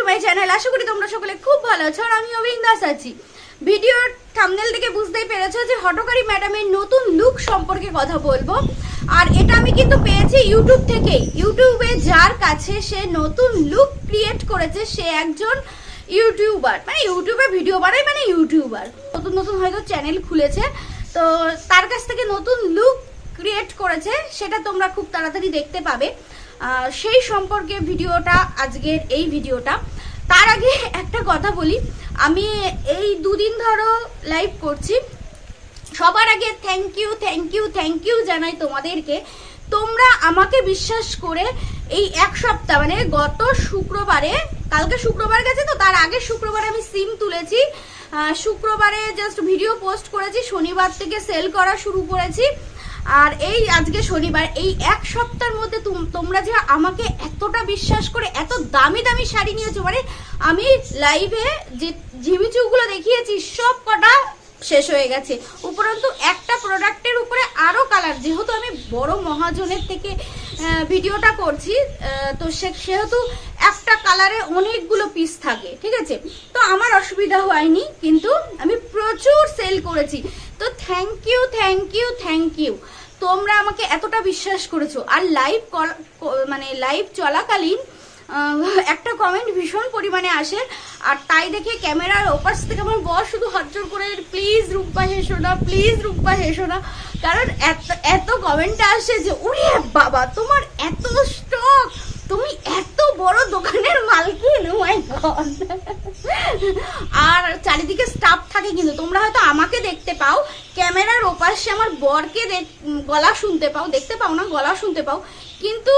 To my channel আশা করি তোমরা সকলে খুব ভালো আছো আর আমি অভিন দাস আছি। ভিডিওর থামনেল থেকে বুঝতেই পেরেছ যে হটকারী ম্যাডামের নতুন লুক সম্পর্কে কথা বলব। আর এটা আমি কিন্তু পেয়েছি ইউটিউব থেকেই। ইউটিউবে যার কাছে সে নতুন লুক ক্রিয়েট করেছে, সে একজন ইউটিউবার মানে ইউটিউবে ভিডিও বানায় মানে ইউটিউবার নতুন নতুন হয়তো চ্যানেল খুলেছে। তো তার কাছ থেকে নতুন লুক ক্রিয়েট করেছে, সেটা তোমরা খুব তাড়াতাড়ি দেখতে পাবে। সেই সম্পর্কে ভিডিওটা, আজকের এই ভিডিওটা। তার আগে একটা কথা বলি। আমি এই দুদিন ধরো লাইভ করছি। সবার আগে thank you thank you thank you জানাই তোমাদেরকে। তোমরা আমাকে বিশ্বাস করে এই এক সপ্তাহ মানে গত শুক্রবারে, কালকে শুক্রবার গেছে তো, তার আগে শুক্রবারে আমি সিম তুলেছি। শুক্রবারে জাস্ট ভিডিও পোস্ট করেছি, শনিবার থেকে সেল করা শুরু করেছি। আর এই আজকে শনিবার, এই এক সপ্তাহের মধ্যে তুম- তোমরা যে আমাকে এতটা বিশ্বাস করে, এত দামি দামি শাড়ি নিয়েছো মানে আমি লাইভে যে ঝিমিচুগুলো দেখিয়েছি, সব কটা শেষ হয়ে গেছে। উপরন্তু একটা প্রোডাক্টের উপরে আরও কালার যেহেতু আমি বড় মহাজনের থেকে ভিডিওটা করছি তো সেহেতু একটা কালারে অনেকগুলো পিস থাকে, ঠিক আছে? তো আমার অসুবিধা হয়নি, কিন্তু আমি প্রচুর সেল করেছি। তো thank you thank you thank you তোমরা আমাকে এতটা বিশ্বাস করেছ। আর লাইভ মানে লাইভ চলাকালীন একটা কমেন্ট ভীষণ পরিমাণে আসে। আর তাই দেখে ক্যামেরার ওপাশ থেকে আমার বস শুধু হজ্জর করে প্লিজ রূপা, হেসো না প্লিজ রূপা, হেসো না। কারণ এত এত কমেন্ট আসে যে, ওরে বাবা, তোমার এত স্টক তুমি এত বড় দোকানের মালকিন oh মাই গড আর চারিদিকে স্টাফ থাকে কিন্তু, তোমরা হয়তো আমাকে দেখতে পাও, ক্যামেরার ওপাশে আমার বরকে গলা শুনতে পাও, দেখতে পাও না, গলা শুনতে পাও, কিন্তু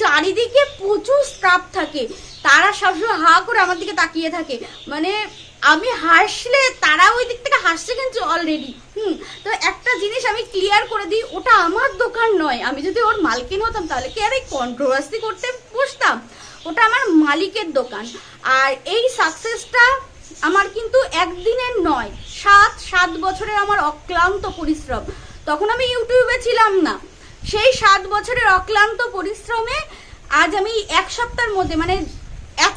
চারিদিকে প্রচুর স্টাফ থাকে, তারা সবসময় হা করে আমার দিকে তাকিয়ে থাকে মানে আমি হাসলে, তারা ওই দিক থেকে হাসছে কিন্তু অলরেডি হুম, তো একটা জিনিস আমি ক্লিয়ার করে দিই, ওটা আমার দোকান নয়। আমি যদি ওর মালকিন হতাম, তাহলে কি আর এই কন্ট্রোভার্সি করতে বসতাম? ওটা আমার মালিকের দোকান। আর এই সাকসেসটা আমার কিন্তু একদিনের নয়, সাত সাত বছরের আমার অক্লান্ত পরিশ্রম। তখন আমি ইউটিউবে ছিলাম না। সেই সাত বছরের অক্লান্ত পরিশ্রমে আজ আমি এক সপ্তাহের মধ্যে মানে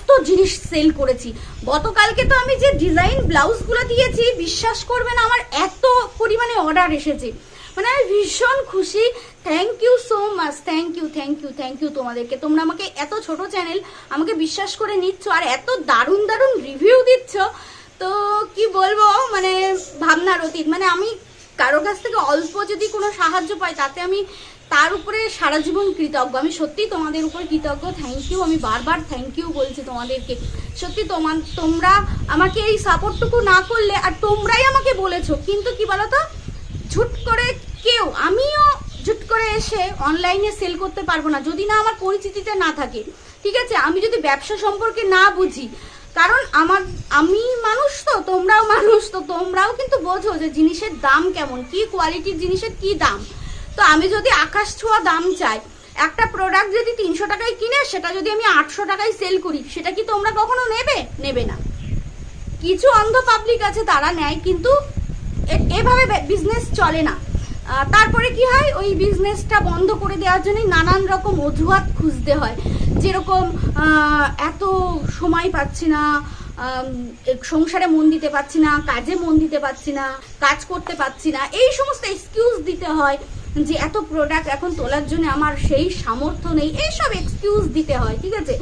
এত জিনিস সেল করেছি। গতকালকে তো আমি যে ডিজাইন ব্লাউজগুলো দিয়েছি, বিশ্বাস করবে না আমার এত পরিমাণে অর্ডার এসেছে। মানে আমি ভীষণ খুশি। Thank you so much thank you thank you thank you তোমাদেরকে। তোমরা আমাকে এত ছোট চ্যানেল আমাকে বিশ্বাস করে নিচ্ছ আর এত দারুণ দারুণ রিভিউ দিচ্ছ। তো কি বলব মানে ভাবনার অতীত। মানে আমি কারও কাছ থেকে অল্প যদি কোনো সাহায্য পাই, তাতে আমি তার উপরে সারা জীবন কৃতজ্ঞ। আমি সত্যি তোমাদের উপরে কৃতজ্ঞ। থ্যাংক ইউ আমি বারবার থ্যাংক ইউ বলছি তোমাদেরকে। সত্যি তোমার তোমরা আমাকে এই সাপোর্টটুকু না করলে আর তোমরাই আমাকে বলেছ। কিন্তু কি বলতো? ঝুট করে কেউ আমিও ঝুট করে এসে অনলাইনে সেল করতে পারব না। যদি না আমার পরিচিতিতে না থাকে। ঠিক আছে? আমি যদি ব্যবসা সম্পর্কে না বুঝি। কারণ আমার আমি মানুষ তো, তোমরাও মানুষ তো। তোমরাও কিন্তু বোঝো যে জিনিসের দাম কেমন। কি কোয়ালিটির জিনিসের কি দাম। তো আমি যদি আকাশ ছোঁয়া দাম চাই, একটা প্রোডাক্ট যদি তিনশো টাকায় কিনে, সেটা যদি আমি আটশো টাকায় সেল করি, সেটা কি তোমরা কখনো নেবে? নেবে না। কিছু অন্ধ পাবলিক আছে, তারা নেয়, কিন্তু এভাবে বিজনেস চলে না। তারপরে কি হয়? ওই বিজনেসটা বন্ধ করে দেওয়ার জন্য নানান রকম অজুহাত খুঁজতে হয়। যেরকম এত সময় পাচ্ছি না সংসারে মন দিতে পারছি না, কাজে মন দিতে পারছি না, কাজ করতে পারছি না, এই সমস্ত এক্সকিউজ দিতে হয়। যে এত প্রোডাক্ট এখন তোলার জন্য আমার সেই সামর্থ্য নেই এইসব এক্সকিউজ দিতে হয়, ঠিক আছে?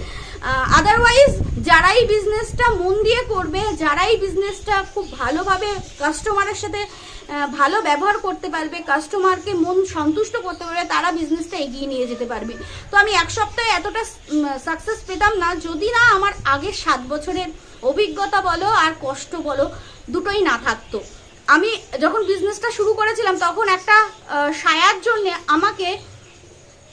আদারওয়াইজ যারাই বিজনেসটা মন দিয়ে করবে, যারাই বিজনেসটা খুব ভালোভাবে কাস্টমারের সাথে ভালো ব্যবহার করতে পারবে কাস্টমারকে মন সন্তুষ্ট করতে পারবে, তারা বিজনেসটা এগিয়ে নিয়ে যেতে পারবে। তো আমি এক সপ্তাহে এতটা সাকসেস পেতাম না, যদি না আমার আগের সাত বছরের অভিজ্ঞতা বলো আর কষ্ট বলো, দুটোই না থাকতো। আমি যখন বিজনেসটা শুরু করেছিলাম, তখন একটা সায়ার জন্য আমাকে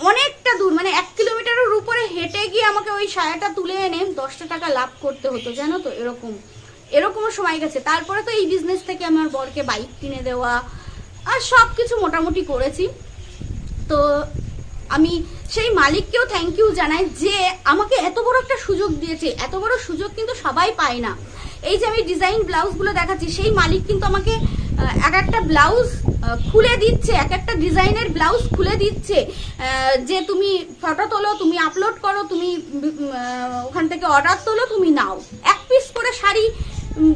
অনেকটা দূর মানে এক কিলোমিটারের উপরে হেঁটে গিয়ে আমাকে ওই সায়াটা তুলে এনে দশটা টাকা লাভ করতে হতো, জানো তো? এরকম, এরকমও সময় গেছে। তারপরে তো এই বিজনেস থেকে আমার বরকে বাইক কিনে দেওয়া, আর সব কিছু মোটামুটি করেছি। তো আমি সেই মালিককেও থ্যাংক ইউ জানাই যে আমাকে এত বড় একটা সুযোগ দিয়েছে। এত বড় সুযোগ কিন্তু সবাই পায় না। এই যে আমি ডিজাইন ব্লাউজগুলো দেখাচ্ছি, সেই মালিক কিন্তু আমাকে এক একটা ব্লাউজ খুলে দিচ্ছে, এক একটা ডিজাইনের ব্লাউজ খুলে দিচ্ছে। যে তুমি ফটো তোলো, তুমি আপলোড করো, তুমি ওখান থেকে অর্ডার তোলো, তুমি নাও। এক পিস করে শাড়ি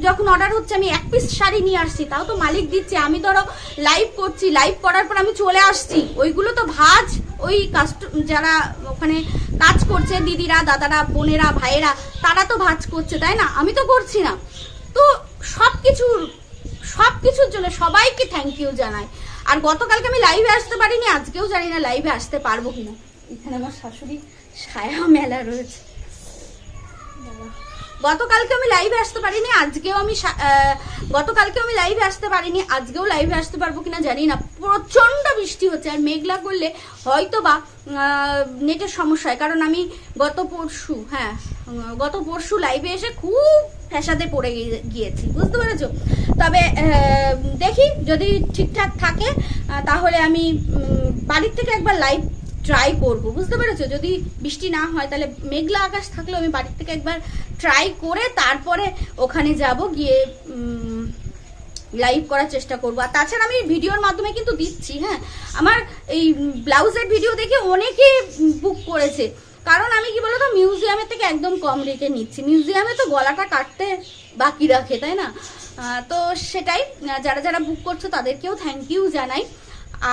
যখন অর্ডার হচ্ছে, আমি এক পিস শাড়ি নিয়ে আসছি। তাও তো মালিক দিচ্ছে। আমি ধরো লাইভ করছি। লাইভ করার পর আমি চলে আসছি। ওইগুলো তো ভাজ। ওই কাস্ট যারা ওখানে কাজ করছে, দিদিরা, দাদারা, বোনেরা, ভাইয়েরা, তারা তো ভাজ করছে, তাই না? আমি তো করছি না। তো সব কিছুর কিছুর জন্য সবাইকে থ্যাংক ইউ জানাই। আর গতকালকে আমি লাইভে আসতে পারিনি, আজকেও জানি না লাইভে আসতে পারব কিনা। এখানে আমার শাশুড়ি ছায়া মেলা রয়েছে। গতকালকে আমি লাইভে আসতে পারিনি, আজকেও আমি গতকালকে আমি লাইভে আসতে পারিনি, আজকেও লাইভে আসতে পারব কিনা জানি না। প্রচণ্ড বৃষ্টি হচ্ছে আর মেঘলা করলে হয়তো বা নেটের সমস্যা হয় কারণ আমি গত পরশু হ্যাঁ গত পরশু লাইভে এসে খুব ফ্যাসাদে পড়ে গিয়ে- গিয়েছি, বুঝতে পেরেছ? তবে দেখি যদি ঠিকঠাক থাকে তাহলে আমি বাড়ির থেকে একবার লাইভ ট্রাই করব, বুঝতে পেরেছ? যদি বৃষ্টি না হয়, তাহলে মেঘলা আকাশ থাকলেও আমি বাড়ির থেকে একবার ট্রাই করে তারপরে ওখানে যাব গিয়ে লাইভ করার চেষ্টা করব। আর তাছাড়া আমি ভিডিওর মাধ্যমে কিন্তু দিচ্ছি হ্যাঁ? আমার এই ব্লাউজের ভিডিও দেখে অনেকে বুক করেছে। কারণ আমি কি বলতো মিউজিয়ামের থেকে একদম কম রেটে নিচ্ছি। মিউজিয়ামে তো গলাটা কাটতে বাকি রাখে, তাই না? তো সেটাই যারা যারা বুক করছ তাদেরকেও থ্যাংক ইউ জানাই।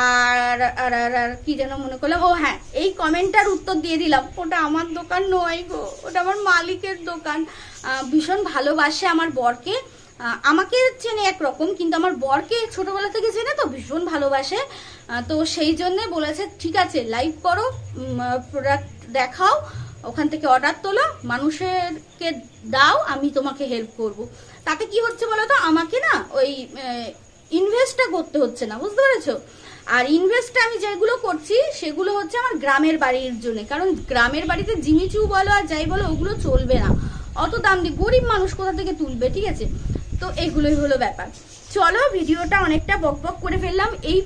আর আর আর আর কি যেন মনে করলাম, ও হ্যাঁ এই কমেন্টটার উত্তর দিয়ে দিলাম। ওটা আমার দোকান নয় গো, ওটা আমার মালিকের দোকান। ভীষণ ভালোবাসে আমার বরকে। আমাকে চেনে একরকম, কিন্তু আমার বরকে ছোটোবেলা থেকে চেনে তো ভীষণ ভালোবাসে। তো সেই জন্যে বলেছে, ঠিক আছে লাইভ করো প্রোডাক্ট দেখাও। ওখান থেকে অর্ডার তোলো, মানুষেরকে দাও, আমি তোমাকে হেল্প করব। তাতে কি হচ্ছে বলো তো আমাকে না ওই ইনভেস্টটা করতে হচ্ছে না, বুঝতে পেরেছ? আর ইনভেস্টটা আমি যেগুলো করছি, সেগুলো হচ্ছে আমার গ্রামের বাড়ির জন্য। কারণ গ্রামের বাড়িতে জিমিচু বলো আর যাই বলো, ওগুলো চলবে না। অত দাম দিয়ে গরিব মানুষ কোথা থেকে তুলবে, ঠিক আছে? তো এগুলোই হলো ব্যাপার। চলো, ভিডিওটা অনেকটা বক বক করে ফেললাম। এই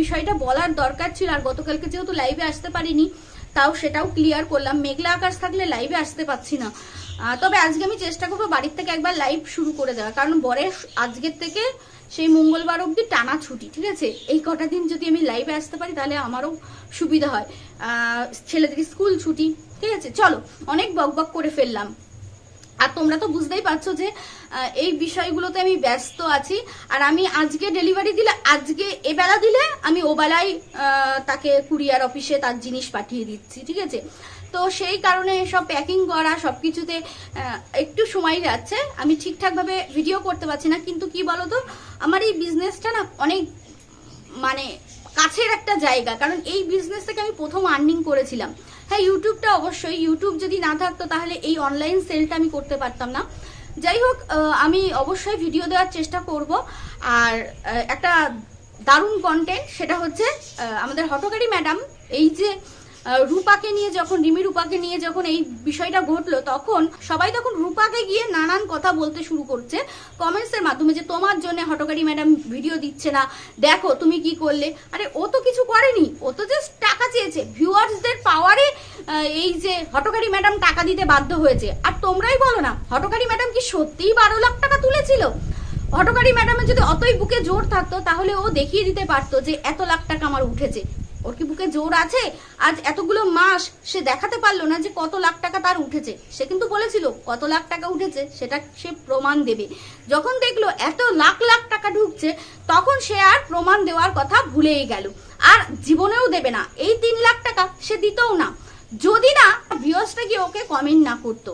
বিষয়টা বলার দরকার ছিল, আর গতকালকে যেহেতু লাইভে আসতে পারিনি তাও সেটাও ক্লিয়ার করলাম। মেঘলা আকাশ থাকলে লাইভে আসতে পারছি না। তবে আজকে আমি চেষ্টা করব বাড়ির থেকে একবার লাইভ শুরু করে দেওয়া কারণ বরের আজকের থেকে সেই মঙ্গলবার অবধি টানা ছুটি, ঠিক আছে? এই কটা দিন যদি আমি লাইভে আসতে পারি, তাহলে আমারও সুবিধা হয়। ছেলেদের স্কুল ছুটি, ঠিক আছে? চলো, অনেক বক বক করে ফেললাম। আর তোমরা তো বুঝতেই পারছ যে এই বিষয়গুলোতে আমি ব্যস্ত আছি। আর আমি আজকে ডেলিভারি দিলে, আজকে এবেলা দিলে আমি ওবেলায় তাকে কুরিয়ার অফিসে তার জিনিস পাঠিয়ে দিচ্ছি, ঠিক আছে? তো সেই কারণে সব প্যাকিং করা সব কিছুতে একটু সময় যাচ্ছে। আমি ঠিকঠাকভাবে ভিডিও করতে পারছি না, কিন্তু কি বলতো, আমার এই বিজনেসটা না অনেক মানে কাছের একটা জায়গা। কারণ এই বিজনেস থেকে আমি প্রথম আর্নিং করেছিলাম। হ্যাঁ ইউটিউবটা অবশ্যই। ইউটিউব যদি না থাকতো, তাহলে এই অনলাইন সেলটা আমি করতে পারতাম না। যাই হোক আমি অবশ্যই ভিডিও দেওয়ার চেষ্টা করব। আর একটা দারুণ কন্টেন্ট সেটা হচ্ছে আমাদের হটকারী ম্যাডাম এই যে রূপাকে নিয়ে যখন, রিমি রূপাকে নিয়ে যখন এই বিষয়টা ঘটলো, তখন সবাই তখন রূপাকে গিয়ে নানান কথা বলতে শুরু করছে কমেন্টস এর মাধ্যমে যে, তোমার জন্য হটকারী ম্যাডাম ভিডিও দিচ্ছে না। দেখো তুমি কি করলে। আরে, ও তো কিছু করেনি। ও তো জাস্ট টাকা চেয়েছে। ভিউয়ার্সদের পাওয়ারে এই যে হটকারী ম্যাডাম টাকা দিতে বাধ্য হয়েছে। আর তোমরাই বলো না, হটকারী ম্যাডাম কি সত্যিই বারো লাখ টাকা তুলেছিল? হটকারী ম্যাডামের যদি অতই বুকে জোর থাকতো, তাহলে ও দেখিয়ে দিতে পারতো যে, এত লাখ টাকা আমার উঠেছে। ওর কি বুকে জোর আছে? আজ এতগুলো মাস সে দেখাতে পারল না যে কত লাখ টাকা তার উঠেছে। সে কিন্তু বলেছিল, কত লাখ টাকা উঠেছে সেটা সে প্রমাণ দেবে। যখন দেখল এত লাখ লাখ টাকা ঢুকছে, তখন সে আর প্রমাণ দেওয়ার কথা ভুলেই গেল। আর জীবনেও দেবে না। এই তিন লাখ টাকা সে দিতেও না। যদি না ভিউয়ার্সটা কি ওকে কমেন্ট না করতো।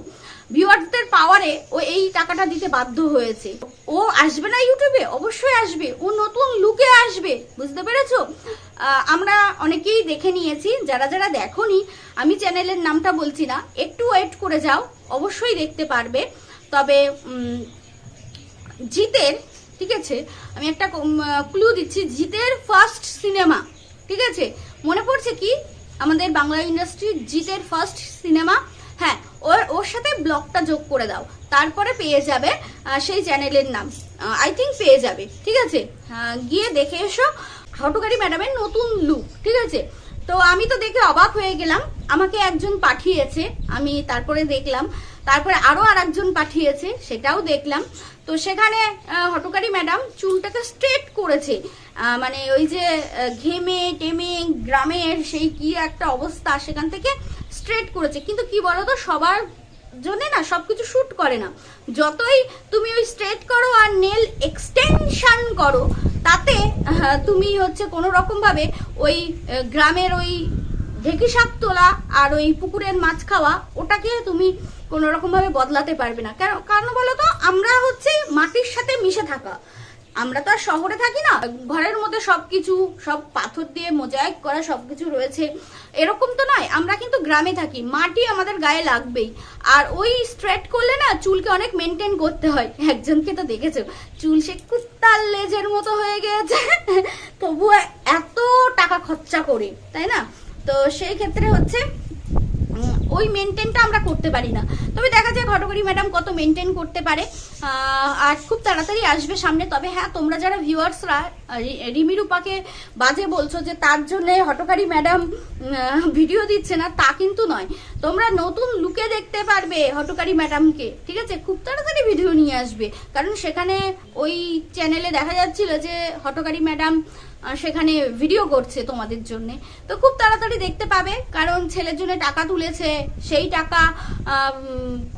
ভিউয়ার্সদের পাওয়ারে ও এই টাকাটা দিতে বাধ্য হয়েছে। ও আসবে না ইউটিউবে অবশ্যই আসবে। ও নতুন লুকে আসবে। বুঝতে পেরেছ? আমরা অনেকেই দেখে নিয়েছি। যারা যারা দেখোনি, আমি চ্যানেলের নামটা বলছি না। একটু ওয়েট করে যাও। অবশ্যই দেখতে পারবে। তবে জিতের, ঠিক আছে? আমি একটা ক্লু দিচ্ছি। জিতের ফার্স্ট সিনেমা ঠিক আছে? মনে পড়ছে কি? আমাদের বাংলা ইন্ডাস্ট্রি জিতের ফার্স্ট সিনেমা হ্যাঁ ওর ওর সাথে ব্লগটা যোগ করে দাও। তারপরে পেয়ে যাবে সেই চ্যানেলের নাম। আই থিঙ্ক পেয়ে যাবে, ঠিক আছে? গিয়ে দেখে এসো। হটকারি ম্যাডামের নতুন লুক ঠিক আছে? তো আমি তো দেখে অবাক হয়ে গেলাম। আমাকে একজন পাঠিয়েছে, আমি তারপরে দেখলাম। তারপরে আরও আর একজন পাঠিয়েছে, সেটাও দেখলাম। তো সেখানে হটকারী ম্যাডাম চুলটাকে স্ট্রেট করেছে। মানে ওই যে ঘেমে, টেমে গ্রামের সেই কি একটা অবস্থা, সেখান থেকে স্ট্রেট করেছে। কিন্তু কি বলতো, সবার জন্য না সবকিছু শুট করে না। যতই তুমি ওই স্ট্রেট করো আর নেল এক্সটেনশন করো তাতে তুমি হচ্ছে কোনো রকমভাবে ওই গ্রামের ওই ঢেকি সাপ তোলা আর ওই পুকুরের মাছ খাওয়া, ওটাকে তুমি কোনো রকম ভাবে বদলাতে পারবে না। কেন, কারণ বলো তো, আমরা হচ্ছে মাটির সাথে মিশে থাকা। আমরা তো আর শহরে থাকি না। ঘরের মধ্যে সবকিছু, সব পাথর দিয়ে মোজাইক করা সবকিছু রয়েছে। এরকম তো নয়, আমরা কিন্তু গ্রামে থাকি, মাটি আমাদের গায়ে লাগবেই। আর ওই স্ট্রেট করলে না, চুলকে অনেক মেনটেন করতে হয়। একজনকে তো দেখেছ, চুল সে কুত্তার লেজের মতো হয়ে গিয়েছে তবুও এত টাকা খরচা করে, তাই না? তো সেই ক্ষেত্রে হচ্ছে ওই মেনটেনটা আমরা করতে পারি না। তবে দেখা যায় ঘটকরি ম্যাডাম কত মেনটেন করতে পারে। আর খুব তাড়াতাড়ি আসবে সামনে। তবে হ্যাঁ তোমরা যারা ভিউয়ার্সরা রিমি রূপাকে বাজে বলছো যে তার জন্য হটকারী ম্যাডাম ভিডিও দিচ্ছে না, তা কিন্তু নয়। তোমরা নতুন লুকে দেখতে পারবে হটকারি ম্যাডামকে ঠিক আছে? খুব তাড়াতাড়ি ভিডিও নিয়ে আসবে। কারণ সেখানে ওই চ্যানেলে দেখা যাচ্ছিল যে হটকারী ম্যাডাম সেখানে ভিডিও করছে তোমাদের জন্য। তো খুব তাড়াতাড়ি দেখতে পাবে, কারণ ছেলের জন্য টাকা তুলেছে। সেই টাকা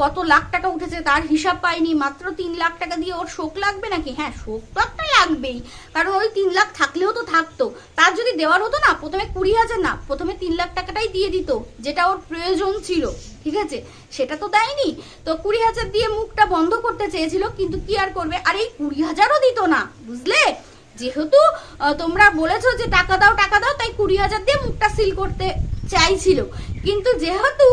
কত লাখ টাকা উঠেছে তার হিসাব পাইনি। মাত্র তিন লাখ টাকা দিয়ে ওর শোক লাগবে নাকি? হ্যাঁ শোক তো একটা লাগবেই। কারণ ওই তিন লাখ থাকলেও তো থাকতো। তার যদি দেওয়ার হতো না, প্রথমে কুড়ি হাজার না, প্রথমে তিন লাখ টাকাটাই দিয়ে দিত, যেটা ওর প্রয়োজন ছিল, ঠিক আছে? সেটা তো দেয়নি। তো কুড়ি হাজার দিয়ে মুখটা বন্ধ করতে চেয়েছিল, কিন্তু কি আর করবে? আর এই কুড়ি হাজারও দিত না, বুঝলে? যেহেতু তোমরা বলেছ যে টাকা দাও টাকা দাও, তাই কুড়ি হাজার দিয়ে মুখটা সিল করতে চাইছিল। কিন্তু যেহেতু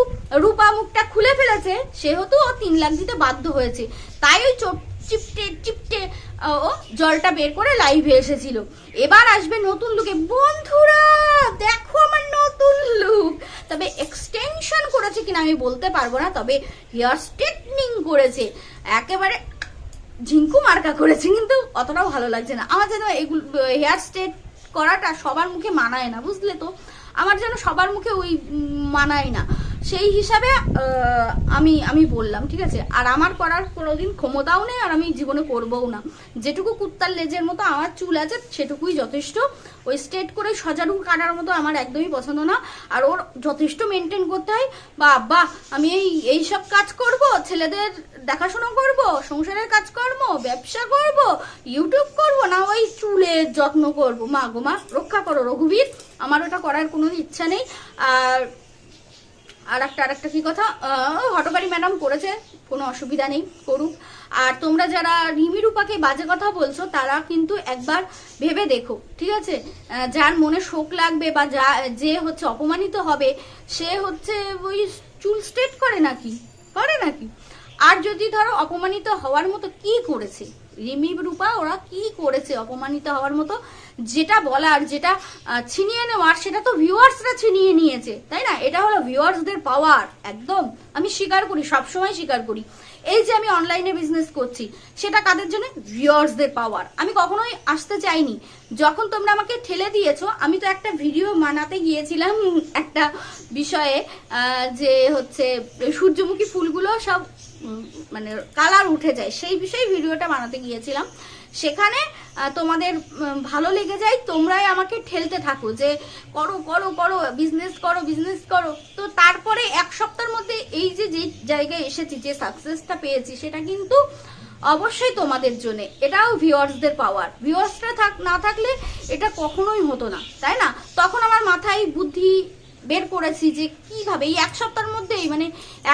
রূপা মুখটা খুলে ফেলেছে, সেহেতু ও তিন লাখ দিতে বাধ্য হয়েছে। তাই ওই চোপ চিপটে চিপটে ও জলটা বের করে লাইভে এসেছিল। এবার আসবে নতুন লুকে বন্ধুরা, দেখো আমার নতুন লুক তবে এক্সটেনশন করেছে কিনা আমি বলতে পারব না, তবে হেয়ার স্ট্রেটনিং করেছে। একেবারে ঝিঙ্কু মার্কা করেছে, কিন্তু অতটাও ভালো লাগছে না। আমার যেন এগুলো হেয়ার স্ট্রেট করাটা সবার মুখে মানায় না, বুঝলে তো? আমার যেন সবার মুখে ওই মানায় না। সেই হিসাবে আমি আমি বললাম, ঠিক আছে? আর আমার করার কোনোদিন ক্ষমতাও নেই, আর আমি জীবনে করবও না। যেটুকু কুত্তার লেজের মতো আমার চুল আছে, সেটুকুই যথেষ্ট। ওই স্ট্রেট করে সজারু কাটার মতো আমার একদমই পছন্দ না। আর ওর যথেষ্ট মেনটেন করতে হয়। বা আব্বা, আমি এই এই সব কাজ করব, ছেলেদের দেখাশোনা করব, সংসারের কাজকর্ম, ব্যবসা করব ইউটিউব করব, না ওই চুলের যত্ন করব। মা গো মা, রক্ষা করো রঘুবীর। আমার ওটা করার কোনো ইচ্ছা নেই। আর আর একটা আর একটা কি কথা? হটকারী ম্যাডাম করেছে, কোনো অসুবিধা নেই, করুক। আর তোমরা যারা রিমি রূপাকে বাজে কথা বলছো, তারা কিন্তু একবার ভেবে দেখো, ঠিক আছে? যার মনে শোক লাগবে বা যা, যে হচ্ছে অপমানিত হবে, সে হচ্ছে ওই চুল স্ট্রেট করে নাকি? করে নাকি? আর যদি ধরো অপমানিত হওয়ার মতো কি করেছে? রিমি রূপা, ওরা কি করেছে অপমানিত হওয়ার মতো? যেটা বলার, যেটা ছিনিয়ে নেওয়ার, সেটা তো ভিউয়ার্সরা ছিনিয়ে নিয়েছে, তাই না? এটা হলো ভিউয়ার্সদের পাওয়ার একদম। আমি স্বীকার করি, সবসময় স্বীকার করি। এই যে আমি অনলাইনে বিজনেস করছি, সেটা কাদের জন্য? ভিউয়ার্সদের পাওয়ার আমি কখনোই আসতে চাইনি। যখন তোমরা আমাকে ঠেলে দিয়েছ, আমি তো একটা ভিডিও বানাতে গিয়েছিলাম একটা বিষয়ে যে হচ্ছে, সূর্যমুখী ফুলগুলো সব মানে কালার উঠে যায়। সেই বিষয়ে ভিডিওটা বানাতে গিয়েছিলাম। সেখানে তোমাদের ভালো লেগে যায়, তোমরাই আমাকে ঠেলতে থাকো যে, করো করো করো বিজনেস করো বিজনেস করো। তো তারপরে এক সপ্তাহের মধ্যে এই যে যে জায়গায় এসেছি, যে সাকসেসটা পেয়েছি, সেটা কিন্তু অবশ্যই তোমাদের জন্য। এটাও ভিউয়ার্সদের পাওয়ার ভিউয়ার্সরা থাক, না থাকলে এটা কখনোই হতো না, তাই না? তখন আমার মাথায় বুদ্ধি বের করেছি যে কীভাবে? এই এক সপ্তাহের মধ্যেই মানে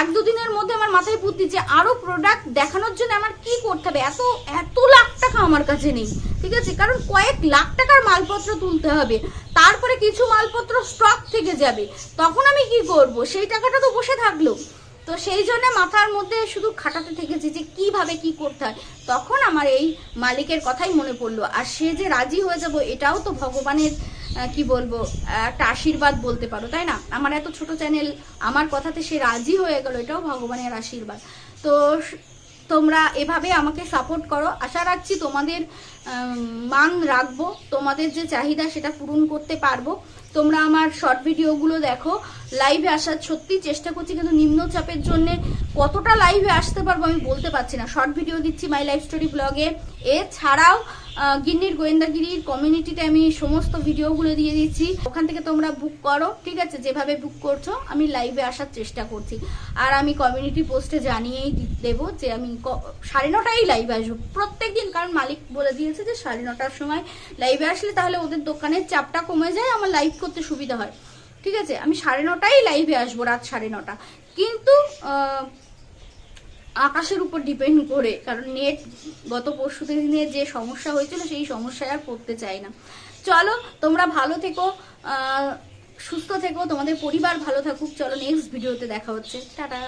এক দুদিনের মধ্যে আমার মাথায় বুদ্ধি যে আরও প্রোডাক্ট দেখানোর জন্য আমার কি করতে হবে? এত এত লাখ টাকা আমার কাছে নেই, ঠিক আছে? কারণ কয়েক লাখ টাকার মালপত্র তুলতে হবে, তারপরে কিছু মালপত্র স্টক থেকে যাবে। তখন আমি কি করব? সেই টাকাটা তো বসে থাকল। তো সেই জন্য মাথার মধ্যে শুধু খাটাতে থেকেছি যে কীভাবে কি করতে হয়। তখন আমার এই মালিকের কথাই মনে পড়ল। আর সে যে রাজি হয়ে যাব, এটাও তো ভগবানের কি বলব, একটা আশীর্বাদ বলতে পারো, তাই না? আমার এত ছোট চ্যানেল আমার কথাতে সে রাজি হয়ে গেল, এটাও ভগবানের আশীর্বাদ। তো তোমরা এভাবে আমাকে সাপোর্ট করো। আশা রাখছি তোমাদের মান রাখব, তোমাদের যে চাহিদা সেটা পূরণ করতে পারব। তোমরা আমার শর্ট ভিডিওগুলো দেখো লাইভে আসার সত্যি চেষ্টা করছি, কিন্তু নিম্নচাপের জন্য কতটা লাইভে আসতে পারব আমি বলতে পারছি না। শর্ট ভিডিও দিচ্ছি মাই লাইফ স্টোরি ব্লগে এছাড়াও গিন্নির গোয়েন্দাগিরির কমিউনিটিতে আমি সমস্ত ভিডিওগুলো দিয়ে দিচ্ছি। ওখান থেকে তোমরা বুক করো, ঠিক আছে? যেভাবে বুক করছ, আমি লাইভে আসার চেষ্টা করছি। আর আমি কমিউনিটি পোস্টে জানিয়েই দেবো যে আমি সাড়ে নটায় লাইভে আসব। প্রত্যেক দিন কারণ মালিক বলে দিয়েছে যে সাড়ে নটার সময় লাইভে আসলে তাহলে ওদের দোকানের চাপটা কমে যায়, আমার লাইভ করতে সুবিধা হয়। ঠিক আছে? আমি সাড়ে নটায় লাইভে আসব, রাত সাড়ে নটা। কিন্তু আকাশের উপর ডিপেন্ড করে, কারণ নেট গত পরশু দিনে যে সমস্যা হয়েছিল সেই সমস্যায় আর পড়তে চাই না। চলো, তোমরা ভালো থেকো সুস্থ থেকো, তোমাদের পরিবার ভালো থাকুক, চলো নেক্সট ভিডিওতে দেখা হচ্ছে। টাটা।